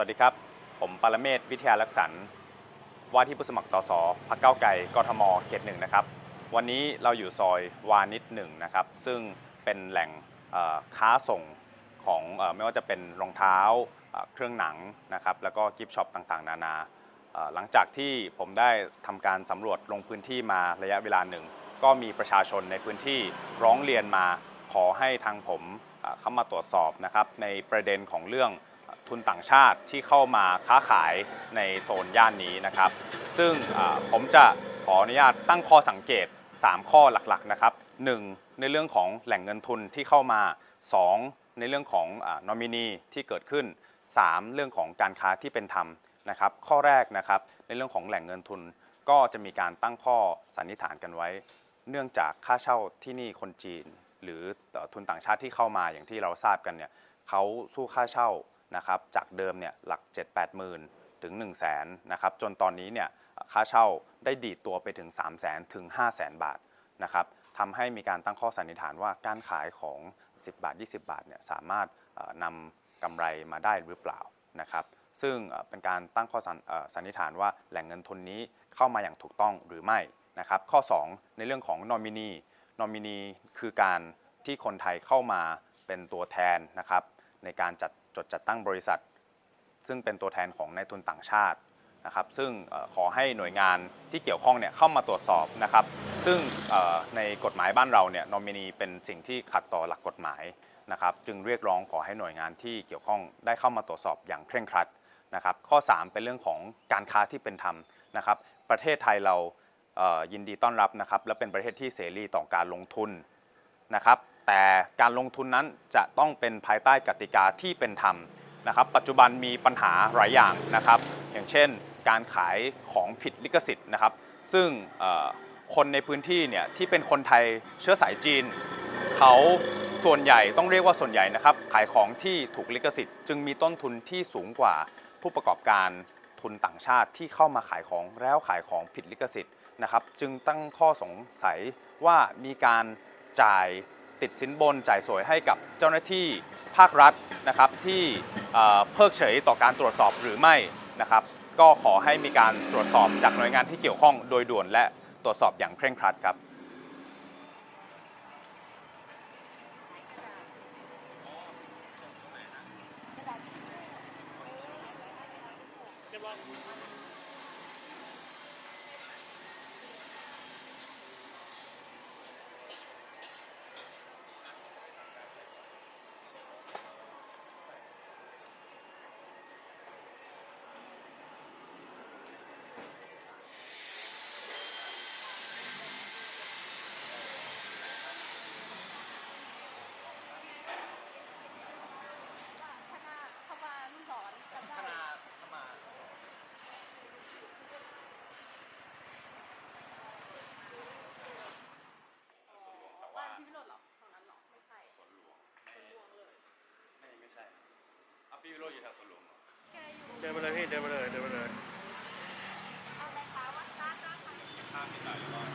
วัสดีครับ ผมปรเมศวิทยาลักษณ์ว่าที่ผู้สมัครสสพรรคเก้าไกลกทมเขตหนึ่งนะครับ วันนี้เราอยู่ซอยวานิชหนึ่งนะครับ ซึ่งเป็นแหล่งค้าส่งของอไม่ว่าจะเป็นรองเท้าเครื่องหนังนะครับ แล้วก็กิฟต์ช็อปต่างๆ นานา หลังจากที่ผมได้ทำการสำรวจลงพื้นที่มาระยะเวลาหนึ่ง ก็มีประชาชนในพื้นที่ร้องเรียนมาขอให้ทางผมเข้ามาตรวจสอบนะครับในประเด็นของเรื่อง ทุนต่างชาติที่เข้ามาค้าขายในโซนย่านนี้นะครับ ซึ่งผมจะขออนุญาตตั้งข้อสังเกต 3 ข้อหลักๆนะครับ 1. ในเรื่องของแหล่งเงินทุนที่เข้ามา 2. ในเรื่องของนอมินีที่เกิดขึ้น 3. เรื่องของการค้าที่เป็นธรรมนะครับ ข้อแรกนะครับในเรื่องของแหล่งเงินทุนก็จะมีการตั้งข้อสันนิษฐานกันไว้ เนื่องจากค่าเช่าที่นี่คนจีน หรือทุนต่างชาติที่เข้ามาอย่างที่เราทราบกันเนี่ยเขาสู้ค่าเช่า นะครับจากเดิมเนี่ยหลัก 7 8หมื่นถึง 1 0 0 0 0แสนนะครับจนตอนนี้เนี่ยค่าเช่าได้ดีดตัวไปถึง 3 0 0แสนถึง 5 0 0แสนบาทนะครับทำให้มีการตั้งข้อสันนิษฐานว่าการขายของ 10 บาท 20 บาทเนี่ยสามารถนำกำไรมาได้หรือเปล่านะครับซึ่งเป็นการตั้งข้อสันเอ่อสันนิษฐานว่าแหล่งเงินทุนนี้เข้ามาอย่างถูกต้องหรือไม่นะครับข้อ 2 ในเรื่องของนอมินีนอมินีคือการที่คนไทยเข้ามาเป็นตัวแทนนะครับในการจัด จดจัดตั้งบริษัท ซึ่งเป็นตัวแทนของนายทุนต่างชาตินะครับ ซึ่งขอให้หน่วยงานที่เกี่ยวข้องเนี่ยเข้ามาตรวจสอบนะครับ ซึ่งในกฎหมายบ้านเราเนี่ยนอมินีเป็นสิ่งที่ขัดต่อหลักกฎหมายนะครับ จึงเรียกร้องขอให้หน่วยงานที่เกี่ยวข้องได้เข้ามาตรวจสอบอย่างเคร่งครัดนะครับ ข้อ 3 เป็นเรื่องของการค้าที่เป็นธรรมนะครับ ประเทศไทยเรายินดีต้อนรับนะครับ และเป็นประเทศที่เสรีต่อการลงทุนนะครับ แต่การลงทุนนั้นจะต้องเป็นภายใต้กติกาที่เป็นธรรมนะครับ ปัจจุบันมีปัญหาหลายอย่างนะครับ อย่างเช่น การขายของผิดลิขสิทธิ์นะครับ ซึ่งคนในพื้นที่เนี่ยที่เป็นคนไทยเชื้อสายจีน เขาส่วนใหญ่ต้องเรียกว่าส่วนใหญ่นะครับ ขายของที่ถูกลิขสิทธิ์ จึงมีต้นทุนที่สูงกว่าผู้ประกอบการทุนต่างชาติที่เข้ามาขายของแล้วขายของผิดลิขสิทธิ์นะครับ จึงตั้งข้อสงสัยว่ามีการจ่าย ติดสินบนจ่ายสวยให้กับเจ้าหน้าที่ภาครัฐนะครับที่เพิกเฉยต่อการตรวจสอบหรือไม่นะครับ ก็ขอให้มีการตรวจสอบจากหน่วยงานที่เกี่ยวข้องโดยด่วนและตรวจสอบอย่างเคร่งครัดครับเพี่วิโรจน์อยู่แถวสวนหลวงเดินมาเลยพี่เดินมาเลยเดินมาเลย เอาอะไรคะวัานบ้านค่ะ ข้ามไปหน่อยร